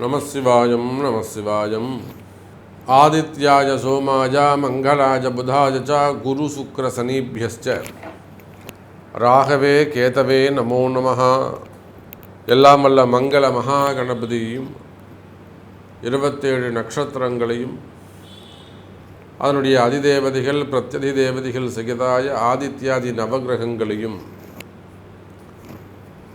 நமசிவாயம் நமசிவாயம் ஆதித்யாய சோமாய மங்களாய புதாய ச குரு சுக்கர சனீபியஸ்ச. ராகவே கேதவே நமோ நமः எல்லாம் வல்ல மங்கள மகா கணபதியும் இருபத்தேழு நட்சத்திரங்களையும் அதனுடைய அதிதேவதைகள் பிரத்யதி தேவதைகள் சகிதாய ஆதித்யாதி நவகிரகங்களையும்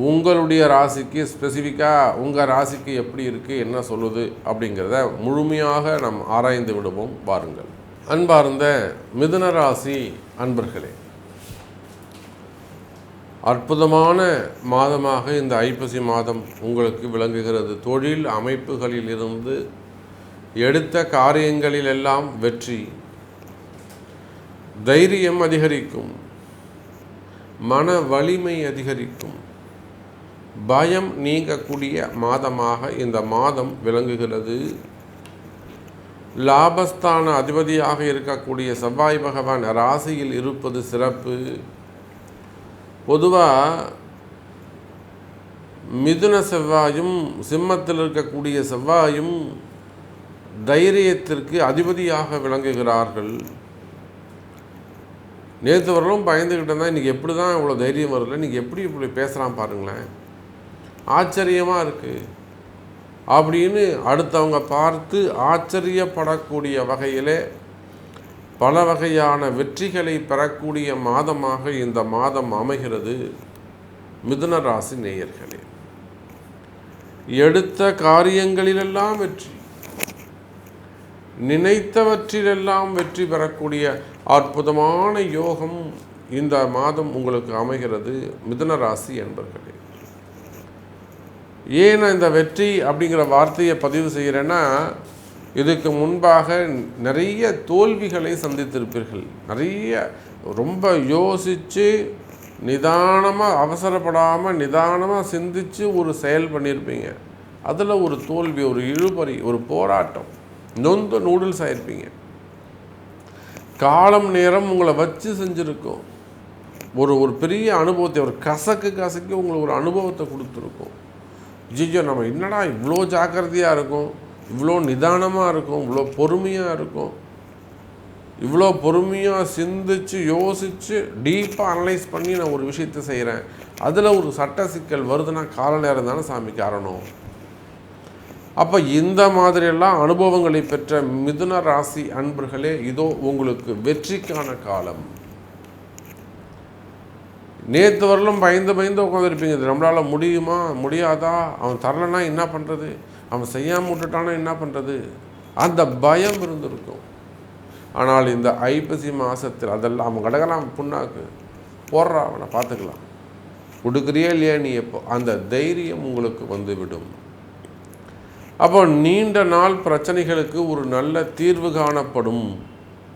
உங்களுடைய ராசிக்கு ஸ்பெசிஃபிக்காக உங்கள் ராசிக்கு எப்படி இருக்குது என்ன சொல்லுது அப்படிங்கிறத முழுமையாக நாம் ஆராய்ந்து விடுவோம் பாருங்கள் அன்பார்ந்த மிதுன ராசி அன்பர்களே அற்புதமான மாதமாக இந்த ஐப்பசி மாதம் உங்களுக்கு விளங்குகிறது. தொழில் அமைப்புகளில் இருந்து எடுத்த காரியங்களிலெல்லாம் வெற்றி தைரியம் அதிகரிக்கும் மன வலிமை அதிகரிக்கும் பயம் நீங்கக்கூடிய மாதமாக இந்த மாதம் விளங்குகிறது. லாபஸ்தான அதிபதியாக இருக்கக்கூடிய செவ்வாய் பகவான் ராசியில் இருப்பது சிறப்பு. பொதுவாக மிதுன செவ்வாயும் சிம்மத்தில் இருக்கக்கூடிய செவ்வாயும் தைரியத்திற்கு அதிபதியாக விளங்குகிறார்கள். நேற்று வரலும் பயந்துக்கிட்டு தான் இன்றைக்கி எப்படி தான் இவ்வளோ தைரியம் வரல இன்றைக்கி எப்படி இப்படி பேசுகிறான் பாருங்களேன். ஆச்சரியமாக இருக்குது அப்படின்னு அடுத்தவங்க பார்த்து ஆச்சரியப்படக்கூடிய வகையிலே பல வகையான வெற்றிகளை பெறக்கூடிய மாதமாக இந்த மாதம் அமைகிறது மிதுன ராசி நேயர்களே. எடுத்த காரியங்களிலெல்லாம் வெற்றி. நினைத்தவற்றிலெல்லாம் வெற்றி பெறக்கூடிய அற்புதமான யோகம் இந்த மாதம் உங்களுக்கு அமைகிறது மிதுன ராசி என்பர்களே. ஏன் நான் இந்த வெற்றி அப்படிங்கிற வார்த்தையை பதிவு செய்கிறேன்னா இதுக்கு முன்பாக நிறைய தோல்விகளை சந்தித்திருப்பீர்கள். நிறைய ரொம்ப யோசித்து நிதானமாக அவசரப்படாமல் நிதானமாக சிந்தித்து ஒரு செயல் பண்ணியிருப்பீங்க. அதில் ஒரு தோல்வி ஒரு இழுபறி ஒரு போராட்டம் நொந்து நூடுல்ஸ் ஆகிருப்பீங்க காலம் நேரம் உங்களை வச்சு செஞ்சுருக்கோம். ஒரு ஒரு பெரிய அனுபவத்தை ஒரு கசக்கு கசக்கி உங்களுக்கு ஒரு அனுபவத்தை கொடுத்துருக்கோம். ஜிஜோ நம்ம என்னடா இவ்வளோ ஜாக்கிரதையாக இருக்கும்? இவ்வளோ நிதானமாக இருக்கும்? இவ்வளோ பொறுமையாக இருக்கும்? இவ்வளோ பொறுமையாக சிந்திச்சு யோசித்து டீப்பாக அனலைஸ் பண்ணி நான் ஒரு விஷயத்தை செய்கிறேன் அதில் ஒரு சட்ட சிக்கல் வருதுன்னா கால நேரம் தானே சாமி காரணம் அப்போ இந்த மாதிரியெல்லாம் அனுபவங்களை பெற்ற மிதுன ராசி அன்பர்களே இதோ உங்களுக்கு வெற்றிக்கான காலம். நேற்று வரலும் பயந்து பயந்து உட்காந்துருப்பீங்க இது நம்மளால் முடியுமா? முடியாதா? அவன் தரலன்னா என்ன பண்ணுறது அவன் செய்யாமல் விட்டுட்டானா என்ன பண்ணுறது அந்த பயம் இருந்திருக்கும். ஆனால் இந்த ஐப்பசி மாதத்தில் அதெல்லாம் அவன் கடகலாம் புண்ணாக்கு. போடுறா அவனை பார்த்துக்கலாம். கொடுக்குறியா இல்லையா நீ எப்போ? அந்த தைரியம் உங்களுக்கு வந்துவிடும். அப்போ நீண்ட நாள் பிரச்சனைகளுக்கு ஒரு நல்ல தீர்வு காணப்படும்.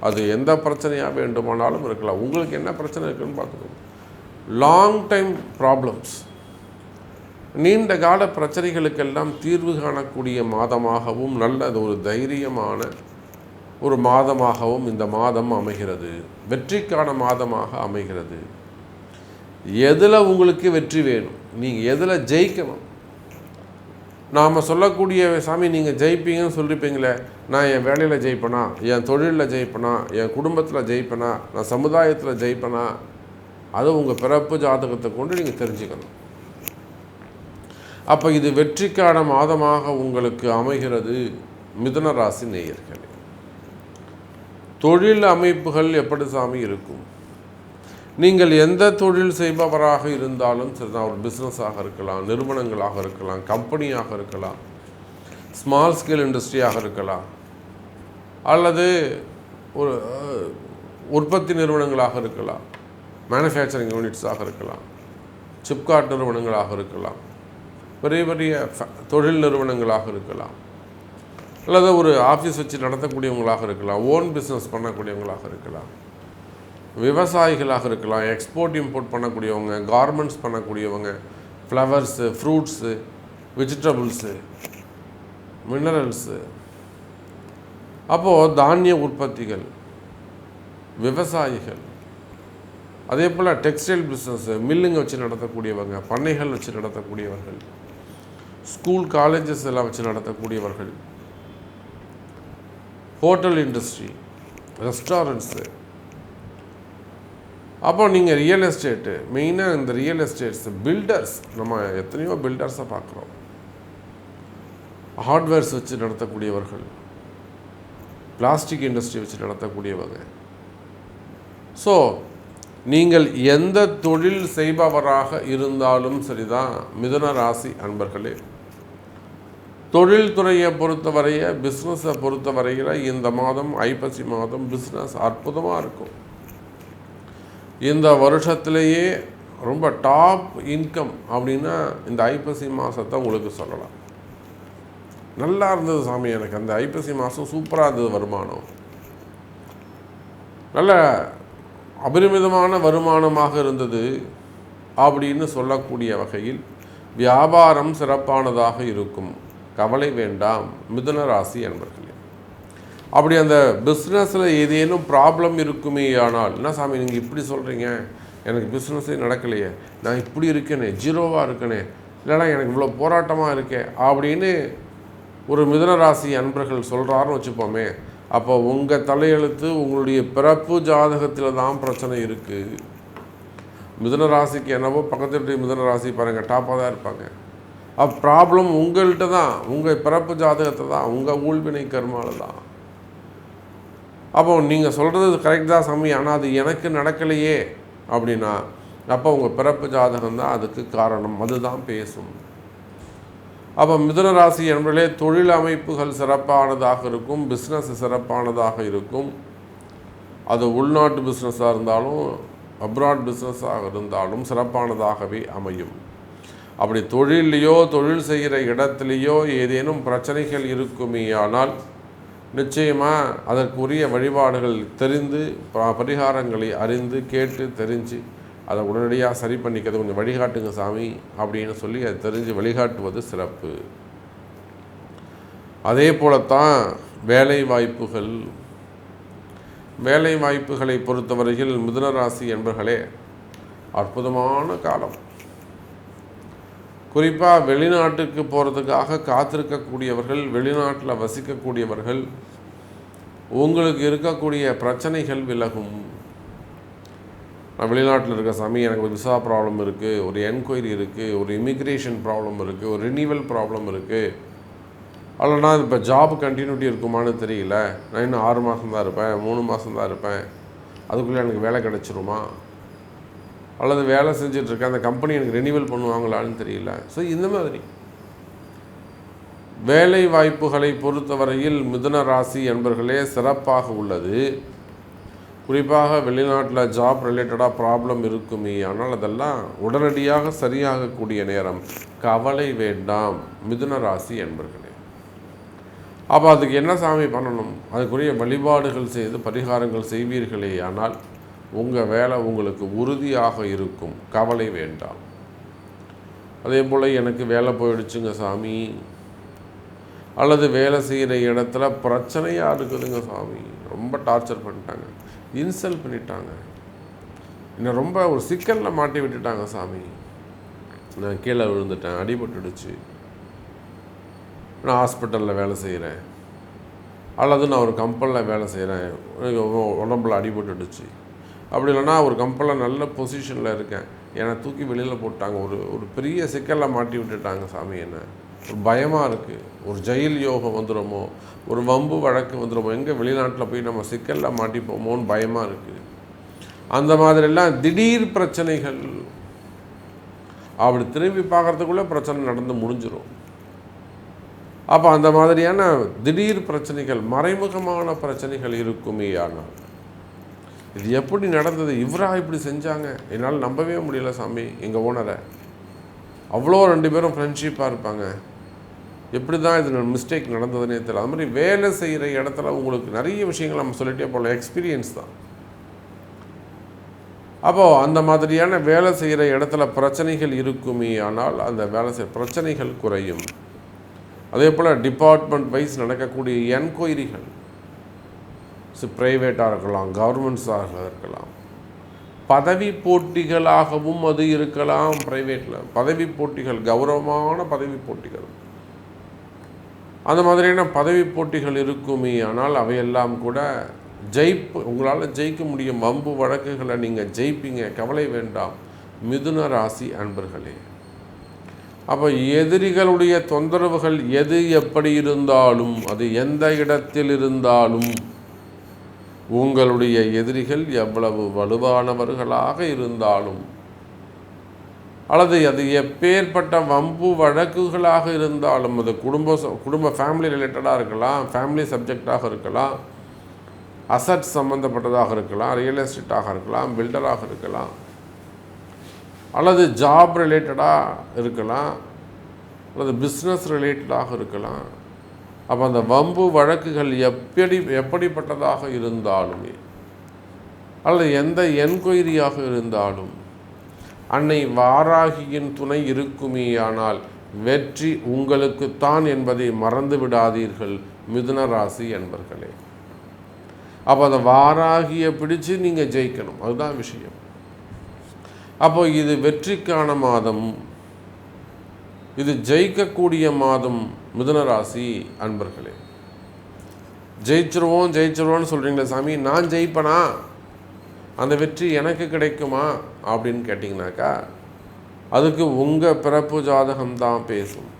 அது எந்த பிரச்சனையாக வேண்டுமானாலும் இருக்கலாம். உங்களுக்கு என்ன பிரச்சனை இருக்குன்னு பார்த்துக்கணும் லாங் டைம் ப்ராப்ளம்ஸ் நீண்ட கால பிரச்சனைகளுக்கெல்லாம் தீர்வு காணக்கூடிய மாதமாகவும் நல்லது ஒரு தைரியமான ஒரு மாதமாகவும் இந்த மாதம் அமைகிறது. வெற்றிக்கான மாதமாக அமைகிறது. எதில் உங்களுக்கு வெற்றி வேணும்? நீங்கள் எதில் ஜெயிக்கணும்? நாம் சொல்லக்கூடிய சாமி நீங்கள் ஜெயிப்பீங்கன்னு சொல்லியிருப்பீங்களே நான் என் வேலையில் ஜெயிப்பேனா? என் தொழிலில் ஜெயிப்பேனா? என் குடும்பத்தில் ஜெயிப்பேனா? நான் சமுதாயத்தில் ஜெயிப்பேனா? அது உங்கள் பிறப்பு ஜாதகத்தை கொண்டு நீங்கள் தெரிஞ்சுக்கணும். அப்போ இது வெற்றிக்கான மாதமாக உங்களுக்கு அமைகிறது மிதுன ராசி நேயர்களே. தொழில் அமைப்புகள் எப்படி சாமி இருக்கும்? நீங்கள் எந்த தொழில் செய்பவராக இருந்தாலும் சரி தான் ஒரு பிஸ்னஸாக இருக்கலாம் நிறுவனங்களாக இருக்கலாம் கம்பெனியாக இருக்கலாம் ஸ்மால் ஸ்கேல் இண்டஸ்ட்ரியாக இருக்கலாம் அல்லது ஒரு உற்பத்தி நிறுவனங்களாக இருக்கலாம். மேனுஃபேக்சரிங் யூனிட்ஸாக இருக்கலாம். சிப்காட் நிறுவனங்களாக இருக்கலாம். பெரிய பெரிய ஃப- தொழில் நிறுவனங்களாக இருக்கலாம். அல்லது ஒரு ஆஃபீஸ் வச்சு நடத்தக்கூடியவங்களாக இருக்கலாம். ஓன் பிஸ்னஸ் பண்ணக்கூடியவங்களாக இருக்கலாம். விவசாயிகளாக இருக்கலாம். எக்ஸ்போர்ட் இம்போர்ட் பண்ணக்கூடியவங்க கார்மெண்ட்ஸ் பண்ணக்கூடியவங்க ஃப்ளவர்ஸு ஃப்ரூட்ஸு வெஜிடபிள்ஸு மினரல்ஸு அப்போது தானிய உற்பத்திகள் விவசாயிகள் அதே போல் டெக்ஸ்டைல் பிஸ்னஸ்ஸு மில்லுங்க வச்சு நடத்தக்கூடியவங்க பண்ணைகள் வச்சு நடத்தக்கூடியவர்கள் ஸ்கூல் காலேஜஸ் எல்லாம் வச்சு நடத்தக்கூடியவர்கள் ஹோட்டல் இண்டஸ்ட்ரி ரெஸ்டாரண்ட்ஸு அப்போ நீங்கள் ரியல் எஸ்டேட்டு மெயினாக இந்த ரியல் எஸ்டேட்ஸ் பில்டர்ஸ் நம்ம எத்தனையோ பில்டர்ஸை பார்க்குறோம். ஹார்ட்வேர்ஸ் வச்சு நடத்தக்கூடியவர்கள் பிளாஸ்டிக் இண்டஸ்ட்ரி வச்சு நடத்தக்கூடியவங்க. ஸோ நீங்கள் எந்த தொழில் செய்பவராக இருந்தாலும் சரிதான். மிதுன ராசி அன்பர்களே தொழில்துறையை பொறுத்தவரைய பிஸ்னஸை பொறுத்தவரையில் இந்த மாதம் ஐப்பசி மாதம் பிஸ்னஸ் அற்புதமாக இருக்கும். இந்த வருஷத்திலேயே ரொம்ப டாப் இன்கம் அப்படின்னா இந்த ஐப்பசி மாதத்தை உங்களுக்கு சொல்லலாம். நல்லா இருந்தது சாமி எனக்கு. அந்த ஐப்பசி மாதம் சூப்பராக இருந்தது வருமானம். நல்ல அபரிமிதமான வருமானமாக இருந்தது அப்படின்னு சொல்லக்கூடிய வகையில் வியாபாரம் சிறப்பானதாக இருக்கும். கவலை வேண்டாம். மிதுன ராசி என்பர்களே அப்படி அந்த பிஸ்னஸில் ஏதேனும் ப்ராப்ளம் இருக்குமே ஆனால் என்ன சாமி நீங்கள் இப்படி சொல்கிறீங்க எனக்கு பிஸ்னஸே நடக்கலையே. நான் இப்படி இருக்கேனே ஜீரோவாக இருக்கனே. இல்லைனா எனக்கு இவ்வளோ போராட்டமாக இருக்கே. அப்படின்னு ஒரு மிதுன ராசி அன்பர்கள் சொல்கிறாருன்னு வச்சுப்போமே. அப்போ உங்கள் தலையெழுத்து உங்களுடைய பிறப்பு ஜாதகத்தில் தான் பிரச்சனை இருக்குது மிதன ராசிக்கு என்னவோ பக்கத்து மிதன ராசி பாருங்கள் டாப்பாக தான் இருப்பாங்க. அப்போ ப்ராப்ளம் உங்கள்கிட்ட தான் உங்கள் பிறப்பு ஜாதகத்தை தான் உங்கள் ஊழ்வினை கர்மால தான். அப்போ நீங்கள் சொல்கிறது கரெக்ட் தான் சாமி ஆனால் அது எனக்கு நடக்கலையே அப்படின்னா அப்போ உங்கள் பிறப்பு ஜாதகம் தான் அதுக்கு காரணம் அதுதான் பேசும். அப்போ மிதுன ராசி என்பதிலே தொழில் அமைப்புகள் சிறப்பானதாக இருக்கும் பிஸ்னஸ் சிறப்பானதாக இருக்கும். அது உள்நாட்டு பிஸ்னஸாக இருந்தாலும் அப்ராட் பிஸ்னஸாக இருந்தாலும் சிறப்பானதாகவே அமையும். அப்படி தொழிலையோ தொழில் செய்கிற இடத்துலையோ ஏதேனும் பிரச்சனைகள் இருக்குமே ஆனால் நிச்சயமாக அதற்குரிய வழிபாடுகள் தெரிந்து ப- பரிகாரங்களை அறிந்து கேட்டு தெரிஞ்சு அதை உடனடியாக சரி பண்ணிக்கிறது கொஞ்சம் வழிகாட்டுங்க சாமி அப்படின்னு சொல்லி அதை தெரிஞ்சு வழிகாட்டுவது சிறப்பு. அதே போலத்தான் வேலை வாய்ப்புகள். வேலை வாய்ப்புகளை பொறுத்தவரையில் மிதுனராசி என்பர்களே அற்புதமான காலம். குறிப்பாக வெளிநாட்டுக்கு போகிறதுக்காக காத்திருக்கக்கூடியவர்கள் வெளிநாட்டில் வசிக்கக்கூடியவர்கள் உங்களுக்கு இருக்கக்கூடிய பிரச்சனைகள் விலகும். நான் வெளிநாட்டில் இருக்க சாமி எனக்கு ஒரு விசா ப்ராப்ளம் இருக்குது ஒரு என்கொயரி இருக்குது ஒரு இமிக்ரேஷன் ப்ராப்ளம் இருக்குது ஒரு ரினீவல் ப்ராப்ளம் இருக்குது அல்லனா இப்போ ஜாப் கண்டினியூட்டி இருக்குமான்னு தெரியல. நான் இன்னும் ஆறு மாதம் தான் இருப்பேன் மூணு மாதம் தான் இருப்பேன். அதுக்குள்ளே எனக்கு வேலை கிடச்சிருமா? அல்லது வேலை செஞ்சிட்ருக்கேன் அந்த கம்பெனி எனக்கு ரினீவல் பண்ணுவாங்களான்னு தெரியல. ஸோ இந்த மாதிரி. வேலை வாய்ப்புகளை பொறுத்தவரையில் மிதுன ராசி என்பர்களே சிறப்பாக உள்ளது. குறிப்பாக வெளிநாட்டில் ஜாப் ரிலேட்டடாக ப்ராப்ளம் இருக்குமே. ஆனால் அதெல்லாம் உடனடியாக சரியாகக்கூடிய நேரம். கவலை வேண்டாம் மிதுன ராசி என்பர்களே. அப்போ அதுக்கு என்ன சாமி பண்ணணும்? அதுக்குரிய வழிபாடுகள் செய்து பரிகாரங்கள் செய்வீர்களே. ஆனால் உங்கள் வேலை உங்களுக்கு உறுதியாக இருக்கும். கவலை வேண்டாம். அதே போல் எனக்கு வேலை போயிடுச்சுங்க சாமி. அல்லது வேலை செய்கிற இடத்துல பிரச்சனையாக இருக்குதுங்க சாமி. ரொம்ப டார்ச்சர் பண்ணிட்டாங்க. இன்சல்ட் பண்ணிட்டாங்க. என்னை ரொம்ப ஒரு சிக்கலில் மாட்டி விட்டுட்டாங்க சாமி. நான் கீழே விழுந்துட்டேன் அடிபட்டுடுச்சு. நான் ஹாஸ்பிட்டலில் வேலை செய்கிறேன் அல்லது நான் ஒரு கம்பெனியில் வேலை செய்கிறேன் எனக்கு உடம்புல அடிபட்டுடுச்சு. அப்படி இல்லைன்னா ஒரு கம்பெனியில் நல்ல பொசிஷனில் இருக்கேன். என்னை தூக்கி வெளியில் போட்டாங்க. ஒரு ஒரு பெரிய சிக்கலில் மாட்டி விட்டுட்டாங்க சாமி என்னை. ஒரு பயமாக இருக்குது ஒரு ஜெயில் யோகம் வந்துடுமோ ஒரு வம்பு வழக்கு வந்துடுமோ எங்கே வெளிநாட்டில் போய் நம்ம சிக்கலில் மாட்டிப்போமோன்னு பயமாக இருக்குது அந்த மாதிரிலாம் திடீர் பிரச்சனைகள். அப்படி திரும்பி பார்க்கறதுக்குள்ளே பிரச்சனை நடந்து முடிஞ்சிடும் அப்போ அந்த மாதிரியான திடீர் பிரச்சனைகள் மறைமுகமான பிரச்சனைகள் இருக்குமே ஆனால். இது எப்படி நடந்தது? இவரா இப்படி செஞ்சாங்க? என்னால் நம்பவே முடியல சாமி எங்கள் ஓனரை. அவ்வளோ ரெண்டு பேரும் ஃப்ரெண்ட்ஷிப்பாக இருப்பாங்க. எப்படி தான் இது மிஸ்டேக் நடந்ததுன்னே தெரியல. அது மாதிரி வேலை செய்கிற இடத்துல உங்களுக்கு நிறைய விஷயங்கள் நம்ம சொல்லிட்டே போகலாம் எக்ஸ்பீரியன்ஸ் தான். அப்போது அந்த மாதிரியான வேலை செய்கிற இடத்துல பிரச்சனைகள் இருக்குமே ஆனால் அந்த வேலை செய்ய பிரச்சனைகள் குறையும். அதே போல் டிபார்ட்மெண்ட் வைஸ் நடக்கக்கூடிய என்கொயரிகள் ஸோ ப்ரைவேட்டாக இருக்கலாம் கவர்மெண்ட்ஸாக இருக்கலாம். பதவி போட்டிகளாகவும் அது இருக்கலாம் ப்ரைவேட்டில் பதவி போட்டிகள் கௌரவமான பதவி போட்டிகள். அந்த மாதிரியான பதவி போட்டிகள் இருக்குமே ஆனால் அவையெல்லாம் கூட ஜெயிப்பு உங்களால் ஜெயிக்க முடியும். வம்பு வழக்குகளை நீங்கள் ஜெயிப்பீங்க. கவலை வேண்டாம். மிதுன ராசி அன்பர்களே. அப்போ எதிரிகளுடைய தொந்தரவுகள் எது எப்படி இருந்தாலும் அது எந்த இடத்தில் இருந்தாலும் உங்களுடைய எதிரிகள் எவ்வளவு வலுவானவர்களாக இருந்தாலும் அல்லது அது எப்பேற்பட்ட வம்பு வழக்குகளாக இருந்தாலும் அது குடும்ப குடும்ப ஃபேமிலி ரிலேட்டடாக இருக்கலாம் ஃபேமிலி சப்ஜெக்டாக இருக்கலாம் அசட் சம்மந்தப்பட்டதாக இருக்கலாம் ரியல் எஸ்டேட்டாக இருக்கலாம் பில்டராக இருக்கலாம் அல்லது ஜாப் ரிலேட்டடாக இருக்கலாம் அல்லது பிஸ்னஸ் ரிலேட்டடாக இருக்கலாம். அப்போ அந்த வம்பு வழக்குகள் எப்படி எப்படிப்பட்டதாக இருந்தாலுமே அல்லது எந்த என்கொயரியாக இருந்தாலும் அன்னை வாராகியின் துணை இருக்குமேயானால் வெற்றி உங்களுக்குத்தான் என்பதை மறந்து விடாதீர்கள் மிதுன ராசி என்பர்களே. அப்போ அந்த வாராகியை பிடிச்சு நீங்கள் ஜெயிக்கணும். அதுதான் விஷயம். அப்போ இது வெற்றிக்கான மாதம். இது ஜெயிக்கக்கூடிய மாதம் மிதுன ராசி அன்பர்களே. ஜெயிச்சிருவோம் ஜெயிச்சிருவோம்னு சொல்கிறீங்களே சாமி நான் ஜெயிப்பனா? அந்த வெற்றி எனக்கு கிடைக்குமா அப்படின்னு கேட்டிங்கனாக்கா அதுக்கு உங்கள் பிறப்பு ஜாதகம் தான் பேசும்.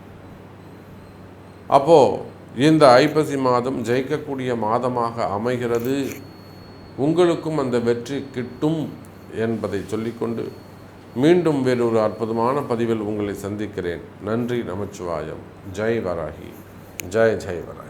அப்போது இந்த ஐப்பசி மாதம் ஜெயிக்கக்கூடிய மாதமாக அமைகிறது. உங்களுக்கும் அந்த வெற்றி கிட்டும் என்பதை சொல்லிக்கொண்டு மீண்டும் வேறொரு அற்புதமான பதிவில் உங்களை சந்திக்கிறேன். நன்றி நமச்சிவாயம். ஜெய் வராகி. ஜெய் ஜெய் வராகி.